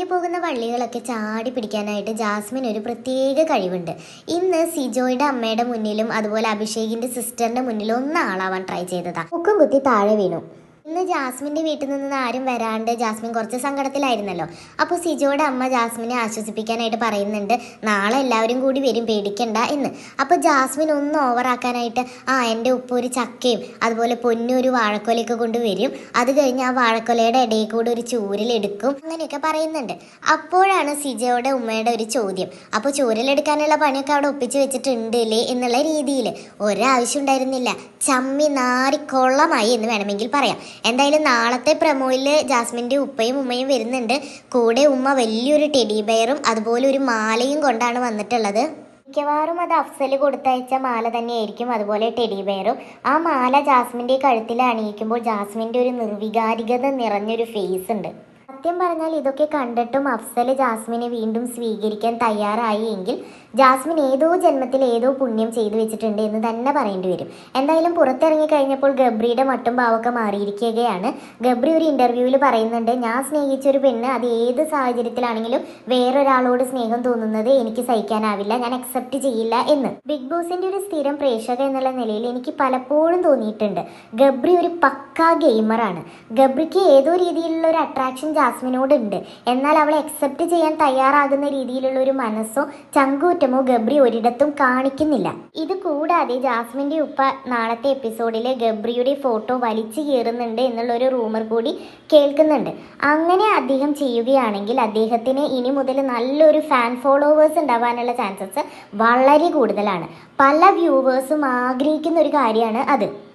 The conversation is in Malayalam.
വഴിയെ പോകുന്ന വള്ളികളൊക്കെ ചാടി പിടിക്കാനായിട്ട് ജാസ്മിൻ ഒരു പ്രത്യേക കഴിവുണ്ട്. ഇന്ന് സിജോയുടെ അമ്മയുടെ മുന്നിലും അതുപോലെ അഭിഷേകിന്റെ സിസ്റ്ററിന്റെ മുന്നിലും ഒന്നാളാവാൻ ട്രൈ ചെയ്തതാ. മുക്കും കുത്തി താഴെ വീണു. ഇന്ന് ജാസ്മിന്റെ വീട്ടിൽ നിന്ന് ആരും വരാണ്ട് ജാസ്മിൻ കുറച്ച് സങ്കടത്തിലായിരുന്നല്ലോ. അപ്പോൾ സിജോയുടെ അമ്മ ജാസ്മിനെ ആശ്വസിപ്പിക്കാനായിട്ട് പറയുന്നുണ്ട് നാളെ എല്ലാവരും കൂടി വരും പേടിക്കണ്ട എന്ന്. അപ്പോൾ ജാസ്മിൻ ഒന്ന് ഓവറാക്കാനായിട്ട് ആ എന്റെ ഉപ്പ് ഒരു ചക്കയും അതുപോലെ പൊന്നു ഒരു വാഴക്കൊലയൊക്കെ കൊണ്ടുവരും അത് കഴിഞ്ഞ് ആ വാഴക്കൊലയുടെ ഇടയിൽ കൂടെ ഒരു ചൂരലെടുക്കും അങ്ങനെയൊക്കെ പറയുന്നുണ്ട്. അപ്പോഴാണ് സിജോയുടെ ഉമ്മയുടെ ഒരു ചോദ്യം. അപ്പോൾ ചൂരലെടുക്കാനുള്ള പണിയൊക്കെ അവിടെ ഒപ്പിച്ച് വെച്ചിട്ടുണ്ട് അല്ലേ എന്നുള്ള രീതിയിൽ. ഒരാവശ്യം ഉണ്ടായിരുന്നില്ല. ചമ്മി നാരി കൊള്ളമായി എന്ന് വേണമെങ്കിൽ പറയാം. എന്തായാലും നാളത്തെ പ്രമോയിൽ ജാസ്മിന്റെ ഉപ്പയും ഉമ്മയും വരുന്നുണ്ട്. കൂടെ ഉമ്മ വലിയൊരു ടെഡി ബെയറും അതുപോലെ ഒരു മാലയും കൊണ്ടാണ് വന്നിട്ടുള്ളത്. മിക്കവാറും അത് അഫ്സൽ കൊടുത്തയച്ച മാല തന്നെയായിരിക്കും അതുപോലെ ടെഡി ബെയറും ആ മാല ജാസ്മിന്റെ കഴുത്തിൽ അണിയിക്കുമ്പോൾ ജാസ്മിന്റെ ഒരു നിർവികാരികത നിറഞ്ഞൊരു ഫേസ് ഉണ്ട്. സത്യം പറഞ്ഞാൽ ഇതൊക്കെ കണ്ടിട്ടും അഫ്സൽ ജാസ്മിനെ വീണ്ടും സ്വീകരിക്കാൻ തയ്യാറായി എങ്കിൽ ജാസ്മിൻ ഏതോ ജന്മത്തിൽ ഏതോ പുണ്യം ചെയ്തു വെച്ചിട്ടുണ്ട് എന്ന് തന്നെ പറയേണ്ടി വരും. എന്തായാലും പുറത്തിറങ്ങി കഴിഞ്ഞപ്പോൾ ഗബ്രിയുടെ മട്ടും ഭാവമൊക്കെ മാറിയിരിക്കുകയാണ്. ഗബ്രി ഒരു ഇന്റർവ്യൂവിൽ പറയുന്നുണ്ട് ഞാൻ സ്നേഹിച്ച ഒരു പെണ്ണ് അത് ഏത് സാഹചര്യത്തിലാണെങ്കിലും വേറൊരാളോട് സ്നേഹം തോന്നുന്നത് എനിക്ക് സഹിക്കാനാവില്ല ഞാൻ അക്സെപ്റ്റ് ചെയ്യില്ല എന്ന്. ബിഗ് ബോസിന്റെ ഒരു സ്ഥിരം പ്രേക്ഷക എന്നുള്ള നിലയിൽ എനിക്ക് പലപ്പോഴും തോന്നിയിട്ടുണ്ട്. ഗബ്രി ഒരു പക്കാ ഗെയിമറാണ് ഗബ്രിക്ക് ഏതോ രീതിയിലുള്ള ഒരു അട്രാക്ഷൻ ജാസ്മിനോട് ഉണ്ട് എന്നാൽ അവളെ അക്സെപ്റ്റ് ചെയ്യാൻ തയ്യാറാകുന്ന രീതിയിലുള്ള ഒരു മനസ്സോ ചങ്കൂറ്റമോ ഗബ്രി ഒരിടത്തും കാണിക്കുന്നില്ല. ഇത് കൂടാതെ ജാസ്മിന്റെ ഉപ്പ നാളത്തെ എപ്പിസോഡിൽ ഗബ്രിയുടെ ഫോട്ടോ വലിച്ചു കീറുന്നുണ്ട് എന്നുള്ള ഒരു റൂമർ കൂടി കേൾക്കുന്നുണ്ട്. അങ്ങനെ അദ്ദേഹം ചെയ്യുകയാണെങ്കിൽ അദ്ദേഹത്തിന് ഇനി മുതൽ നല്ലൊരു ഫാൻ ഫോളോവേഴ്സ് ഉണ്ടാവാനുള്ള ചാൻസസ് വളരെ കൂടുതലാണ്. പല വ്യൂവേഴ്സും ആഗ്രഹിക്കുന്ന ഒരു കാര്യമാണ് അത്.